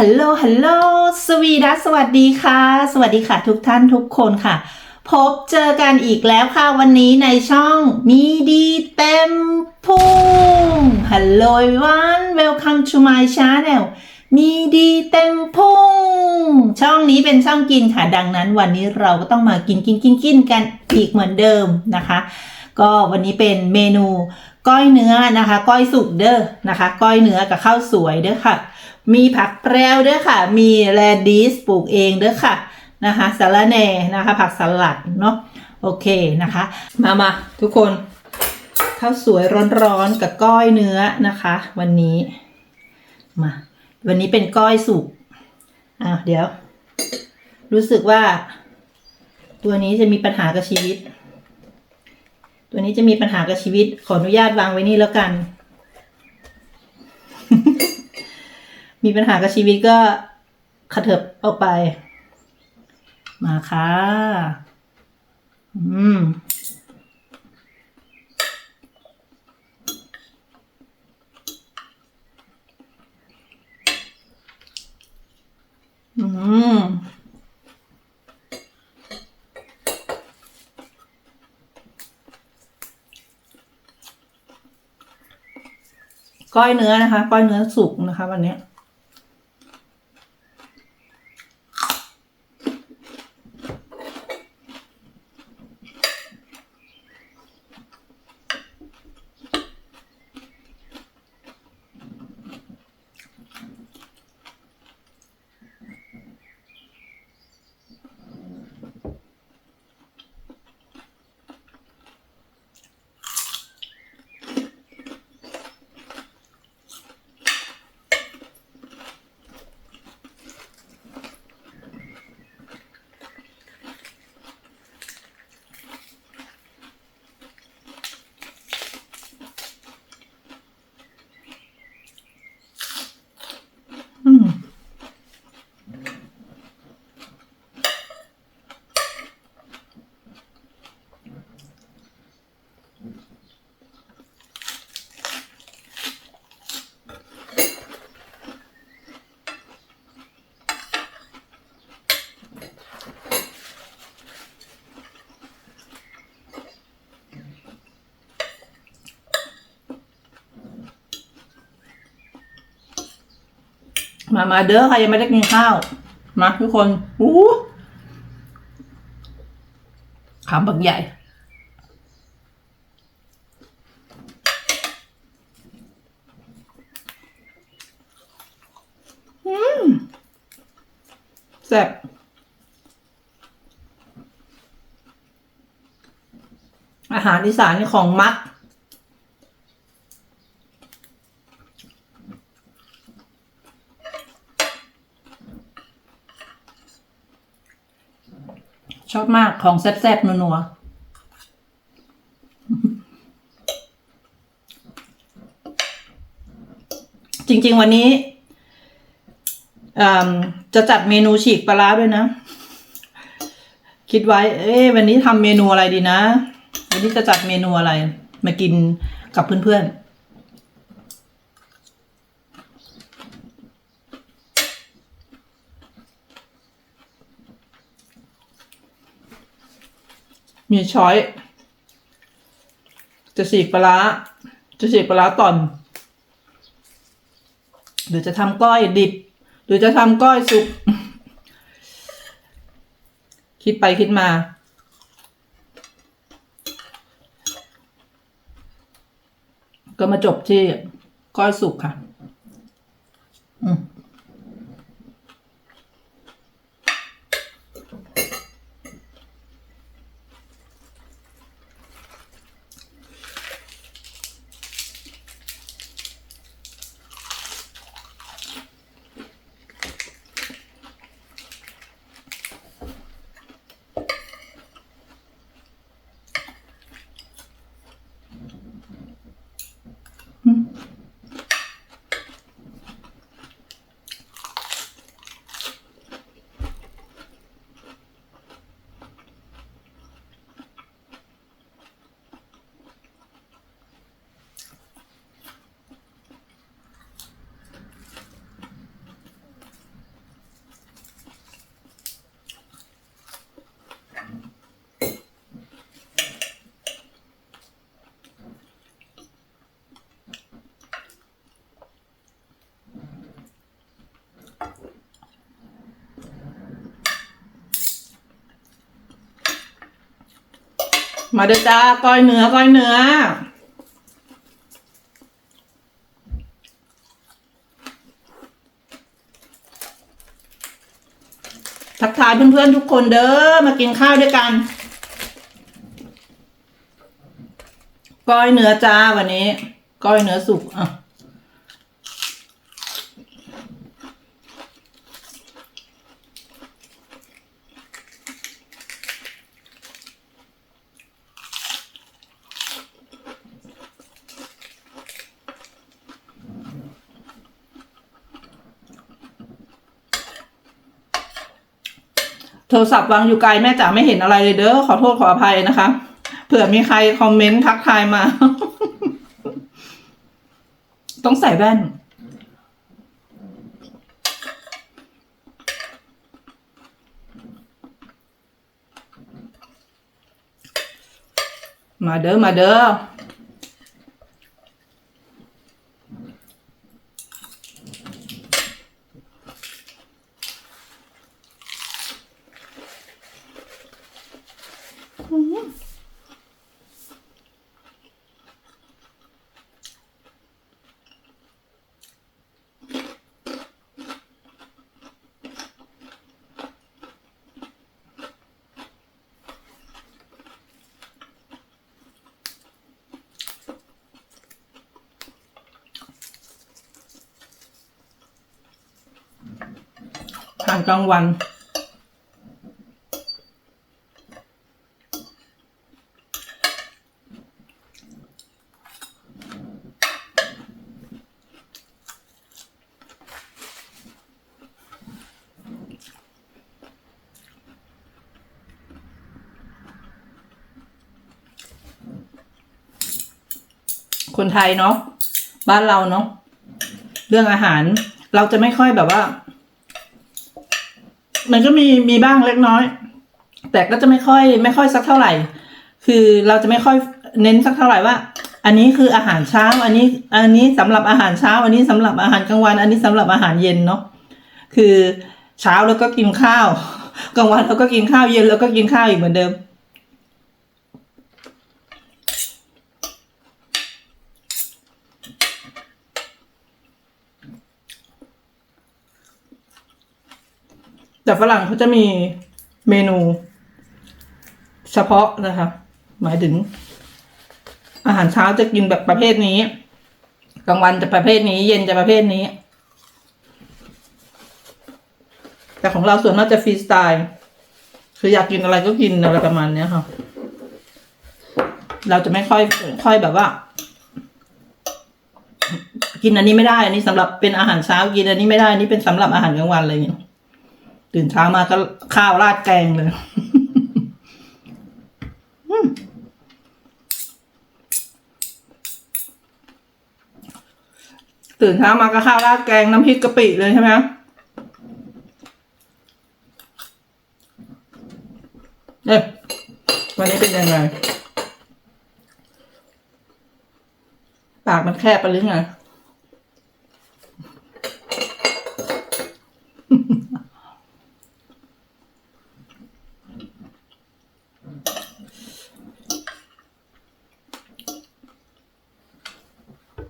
ฮัลโหล ฮัลโหล สวีดัสสวัสดีค่ะ สวัสดีค่ะทุกท่านทุกคนค่ะ พบเจอกันอีกแล้วค่ะวันนี้ในช่องมีดีเต็มพุงฮัลโหล everyone welcome to my channel มีดีเต็มพุงช่องนี้เป็นช่องกินค่ะ ดังนั้นวันนี้เราก็ต้องมากินกินกินกินกันอีกเหมือนเดิมนะคะ ก็วันนี้เป็นเมนูก้อยเนื้อนะคะ ก้อยสุกเด้อนะคะ ก้อยเนื้อกับข้าวสวยเด้อค่ะ มีผักแพรวเด้อค่ะ มีแรดิสปลูกเองเด้อค่ะนะคะสาระแหน่นะคะ ผักสลัดเนาะโอเคนะคะ มามาทุกคนข้าวสวยร้อนๆกับก้อยเนื้อนะคะ วันนี้มาวันนี้เป็นก้อยสุกอะเดี๋ยว รู้สึกว่า ตัวนี้จะมีปัญหากับชีวิต ตัวนี้จะมีปัญหากับชีวิต ขออนุญาตวางไว้นี่แล้วกัน มีปัญหากับชีวิตก็ขะเถิบออกไป มาค่ะ อืม อืมก้อยเนื้อนะคะ ก้อยเนื้อสุกนะคะ วันนี้ มามาเด้อใครยังไม่ได้กินข้าว มาทุกคนอู้ขามบักใหญ่ืมแซ่บอาหารอีสานของมัก ชอบมากของแซ่บๆนัวๆจริง ๆ วันนี้จะจัดเมนูฉีกปลาร้าด้วยนะ คิดไว้ เอ๊วันนี้ทำเมนูอะไรดีนะ วันนี้จะจัดเมนูอะไร มากินกับเพื่อนๆ มีช้อย จะสีกปลาร้าจะสีกปลาร้าตอน หรือจะทำก้อยดิบ หรือจะทำก้อยสุก คิดไปคิดมา ก็มาจบที่ก้อยสุกค่ะ อืม มาเด้อจ้าก้อยเนื้อก้อยเนื้อ ทักทายเพื่อนๆทุกคนเด้อมากินข้าวด้วยกัน ก้อยเนื้อจ้าวันนี้ ก้อยเนื้อสุกอะ โทรศัพท์วางอยู่ไกลแม่จ๋าไม่เห็นอะไรเลยเด้อขอโทษขออภัยนะคะ เผื่อมีใครคอมเมนต์ทักทายมา ต้องใส่แว่น มาเด้อมาเด้อานกลางวัน คนไทยเนาะบ้านเราเนาะเรื่องอาหารเราจะไม่ค่อยแบบว่า มันก็มีมีบ้างเล็กน้อย แต่ก็จะไม่ค่อย ไม่ค่อยสักเท่าไหร่ คือเราจะไม่ค่อยเน้นสักเท่าไหร่ว่า อันนี้คืออาหารเช้า อันนี้ อันนี้สำหรับอาหารเช้า อันนี้สำหรับอาหารกลางวัน อันนี้สำหรับอาหารเย็นเนาะคือเช้าแล้วก็กินข้าวกลางวันเราก็กินข้าวเย็นแล้วก็กินข้าวอีกเหมือนเดิม แต่ฝรั่งเขาจะมีเมนูเฉพาะนะคะหมายถึง อาหารเช้าจะกินแบบประเภทนี้กลางวันจะประเภทนี้ เย็นจะประเภทนี้ แต่ของเราส่วนมากจะฟรีสไตล์คืออยากกินอะไรก็กินอะไรประมาณเนี้ยค่ะ เราจะไม่ค่อยค่อยแบบว่า กินอันนี้ไม่ได้ อันนี้สำหรับเป็นอาหารเช้ากินอันนี้ไม่ได้อันนี้เป็นสำหรับอาหารกลางวันอะไรอย่างเงี้ย ตื่นเช้ามาก็ข้าวราดแกงเลยตื่นเช้ามาก็ข้าวราดแกงน้ำพริกกะปิเลยใช่ไหมเอ๊ะวันนี้เป็นยังไง ปากมันแคบไปหรือไง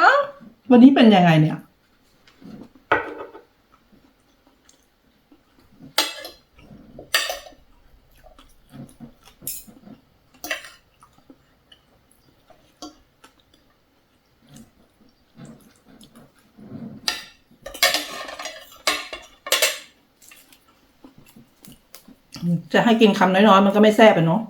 อ้า วันนี้เป็นยังไงเนี่ย จะให้กินคำน้อยๆ มันก็ไม่แซ่บอะเนาะ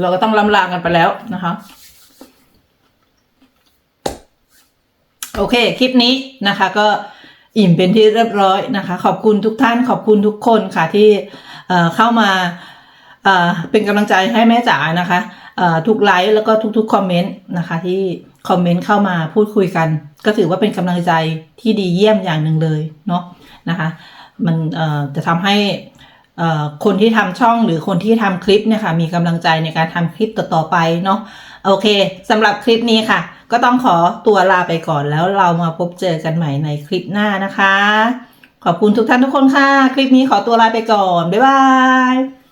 เราก็ต้องลำลากันไปแล้วนะคะ โอเค คลิปนี้นะคะ ก็อิ่มเป็นที่เรียบร้อยนะคะ ขอบคุณทุกท่านขอบคุณทุกคนค่ะที่เเข้ามาเอ่อเป็นกำลังใจให้แม่จ๋านะคะทุกไลค์แล้วก็ทุกๆคอมเมนต์นะคะที่คอมเมนต์เข้ามาพูดคุยกัน ก็ถือว่าเป็นกำลังใจที่ดีเยี่ยมอย่างหนึ่งเลยเนาะนะคะ มันจะทำให้ คนที่ทำช่องหรือคนที่ทำคลิปเนี่ยค่ะมีกำลังใจในการทำคลิปต่อๆไปเนาะโอเคสำหรับคลิปนี้ค่ะ ก็ต้องขอตัวลาไปก่อนแล้วเรามาพบเจอกันใหม่ในคลิปหน้านะคะ ขอบคุณทุกท่านทุกคนค่ะ คลิปนี้ขอตัวลาไปก่อน บ๊ายบาย